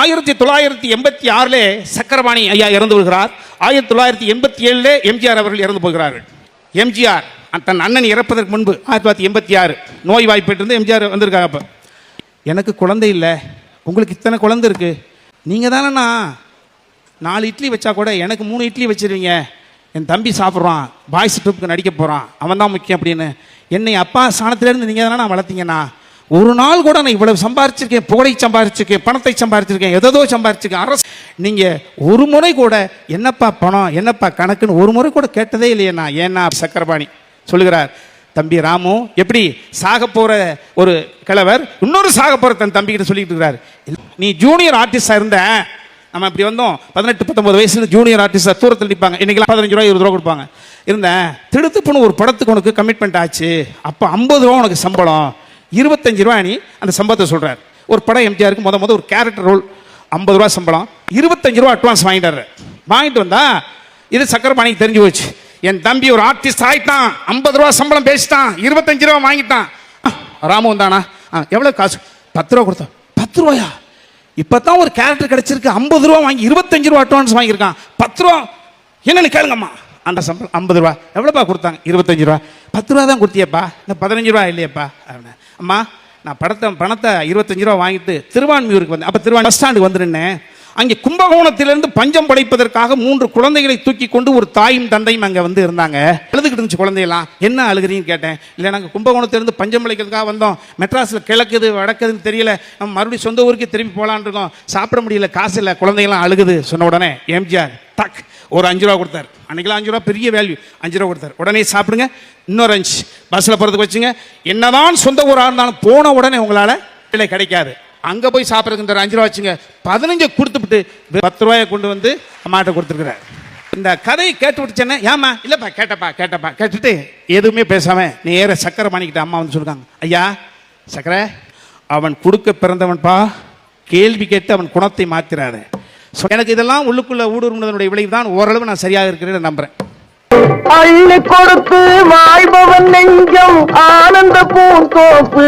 ஆயிரத்தி தொள்ளாயிரத்தி எண்பத்தி ஆறில் சக்கரபாணி ஐயா இறந்து விடுகிறார். ஆயிரத்தி தொள்ளாயிரத்தி எண்பத்தி ஏழில் எம்ஜிஆர் அவர்கள் இறந்து போகிறார்கள். எம்ஜிஆர் தன் அண்ணன் இறப்பதற்கு முன்பு ஆயிரத்தி தொள்ளாயிரத்தி எண்பத்தி ஆறு நோய் வாய்ப்பிட்டிருந்து எம்ஜிஆர் வந்திருக்காங்க அப்போ. எனக்கு குழந்தை இல்லை. உங்களுக்கு இத்தனை குழந்தை இருக்குது நீங்கள் தானேண்ணா நாலு இட்லி வச்சா கூட எனக்கு மூணு இட்லி வச்சிருவீங்க. என் தம்பி சாப்பிட்றான் பாய்ஸ் ட்ரிப்புக்கு நடிக்க போகிறான் அவன் தான் முக்கியம் அப்படின்னு. என்னை அப்பா ஸ்தானத்துலேருந்து நீங்கள் தானே வளர்த்தீங்கண்ணா. ஒரு நாள் கூட நான் இவ்வளவு சம்பாரிச்சிருக்கேன் புகழை சம்பாரிச்சிருக்கேன் பணத்தை சம்பாரிச்சிருக்கேன் எதோ சம்பாரிச்சிருக்கேன். அரசு நீங்கள் ஒரு முறை கூட என்னப்பா பணம் என்னப்பா கணக்குன்னு ஒரு முறை கூட கேட்டதே இல்லையே நான். ஏன்னா சக்கரபாணி சொல்லுகிறார் தம்பி ராமு எப்படி சாக போகிற ஒரு கிழவர் இன்னொரு சாக போகிற தன் தம்பிக்கிட்ட சொல்லிட்டு இருக்கிறார். நீ ஜூனியர் ஆர்டிஸ்டாக இருந்த நம்ம இப்படி வந்தோம் பதினெட்டு பத்தொம்பது வயசுல ஜூனியர் ஆர்டிஸ்டாக தூரத்தில் நிற்பாங்க இன்றைக்கி பதினஞ்சு ரூபா இருபது ரூபா கொடுப்பாங்க. இருந்தேன் திடுத்துப்புன்னு ஒரு படத்துக்கு உனக்கு கமிட்மெண்ட் ஆச்சு. அப்போ ஐம்பது ரூபா உனக்கு சம்பளம். இருபத்தஞ்சு ரூபா நீ அந்த சம்பளத்தை சொல்கிறார் ஒரு படம் எம்ஜிஆருக்கு முத முத ஒரு கேரக்டர் ரோல் ஐம்பது ரூபா சம்பளம். இருபத்தஞ்சு ரூபா அட்வான்ஸ் வாங்கிட்டாரு வாங்கிட்டு வந்தா இது சக்கரபாணிக்கு தெரிஞ்சு போச்சு. என் தம்பி ஒரு ஆர்டிஸ்ட் ஆயிட்டான். ஐம்பது ரூபா சம்பளம் பேசிட்டான். இருபத்தஞ்சு ரூபா வாங்கிட்டான். ராமு வந்தானா? ஆ, காசு? பத்து ரூபா கொடுத்தோம். பத்து ரூபாயா? இப்பதான் ஒரு கேரக்டர் கிடச்சிருக்கு. ஐம்பது ரூபா வாங்கி இருபத்தஞ்சு ரூபா அட்வான்ஸ் வாங்கியிருக்கான். பத்து ரூபா என்னன்னு கேளுங்கம்மா. அந்த சம்பளம் ஐம்பது ரூபா. எவ்வளோப்பா கொடுத்தாங்க? இருபத்தஞ்சு ரூபா. பத்து ரூபா தான் கொடுத்தியப்பா. இல்லை பதினஞ்சு ரூபா இல்லையப்பா. அப்படின்னேன். அம்மா நான் படத்தை பணத்தை இருபத்தஞ்சு ரூபா வாங்கிட்டு திருவான்மியூருக்கு வந்தேன். அப்போ திருவான் பஸ் ஸ்டாண்டுக்கு வந்துருந்தேன். அங்கே கும்பகோணத்திலிருந்து பஞ்சம் படைப்பதற்காக மூன்று குழந்தைகளை தூக்கி கொண்டு ஒரு தாயும் தந்தையும் அங்கே வந்து இருந்தாங்க. அழுதுகிட்டு இருந்துச்சு குழந்தையெல்லாம். என்ன அழுகிறீங்கன்னு கேட்டேன். இல்லை நாங்கள் கும்பகோணத்திலிருந்து பஞ்சம் படைக்கிறதுக்காக வந்தோம். மெட்ராஸில் கிழக்குது வடக்குதுன்னு தெரியல. நம்ம மறுபடியும் சொந்த ஊருக்கு திரும்பி போகலான் இருக்கோம். சாப்பிட முடியல காசு இல்லை. குழந்தைங்களாம் அழுகுது சொன்ன உடனே. எம்ஜிஆர் டக். ஒரு அஞ்சு ரூபா கொடுத்தாரு. அன்னைக்கெல்லாம் அஞ்சு ரூபா பெரிய வேல்யூ அஞ்சு ரூபா கொடுத்தாரு. உடனே சாப்பிடுங்க. இன்னொரு அஞ்சு. பஸ்ஸில் போகிறதுக்கு வச்சுங்க. என்னதான் சொந்த ஊராக இருந்தாலும் போன உடனே உங்களால் விலை கிடைக்காது. அங்கே போய் சாப்பிட்றதுக்கு இந்த ஒரு அஞ்சு ரூபா வச்சுங்க. பதினஞ்சு கொடுத்துவிட்டு பத்து ரூபாயை கொண்டு வந்து அம்மாட்ட கொடுத்துருக்குறாரு. இந்த கதையை கேட்டு விட்டுச்சேன்னே ஏமா இல்லைப்பா கேட்டப்பா கேட்டப்பா. கேட்டுட்டு எதுவுமே பேசாம நேர சக்கரை மாணிக்கிட்ட அம்மா வந்து சொல்லுவாங்க ஐயா சக்கரை அவன் கொடுக்க பிறந்தவன்பா? கேள்வி கேட்டு அவன் குணத்தை மாத்திராத ஸோ எனக்கு இதெல்லாம் உள்ளுக்குள்ள ஊடுருவதனுடைய விளைவு தான் ஓரளவு நான் சரியாக இருக்கிறேன்னு நம்புறேன். அள்ளி கொடுத்து வாழ்பவன் நெஞ்சம் ஆனந்த பூந்தோப்பு.